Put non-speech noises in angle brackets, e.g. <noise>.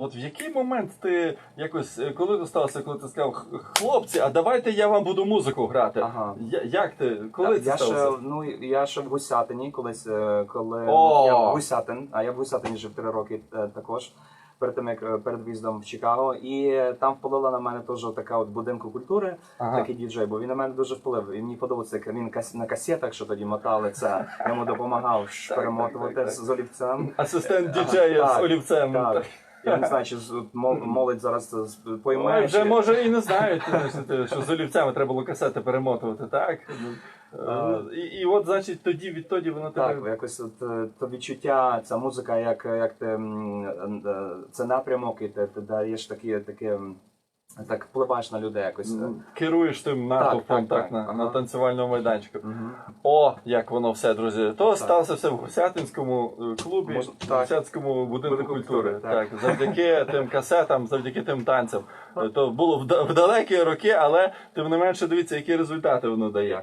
От в який момент ти якось, е, коли ти сталося, коли ти сказав, хлопці, а давайте я вам буду музику грати. Ага. Я- Як ти? Коли Так, це я ще, ну, я ще в Гусятині, колись, е, коли О! я в Гусятин, а я в Гусятині жив три роки е, також. Перед тим як перед в'їздом в Чикаго, і там впалила на мене теж така от будинку культури, Ага. такий діджей, бо він на мене дуже вплив. І мені подобається, як він на касетах, що тоді мотали це. Йому допомагав <laughs> перемотувати з олівцем. Асистент діджея з олівцем. Так. Я не знаю, чи молодь зараз це пойме. Ой, вже чи- може і не знають, що з олівцями треба було касети перемотувати, так? А. І, і от, значить, тоді відтоді воно Так, тебе. якось от е, то відчуття, ця музика, як, як ти е, це напрямок, і ти, ти даєш такі, м, так впливаєш на людей якось. е. Керуєш тим натовпом так, так, так. на, Ага. на танцювальному майданчику. Угу. О, як воно все, друзі. То сталося все в Гусятинському е, клубі, Можна- в. Гусятинському будинку Будинку культури. культури, Так. так. завдяки <laughs> тим касетам, завдяки тим танцям. То було в, в далекі роки, але тим не менше дивіться, які результати воно дає.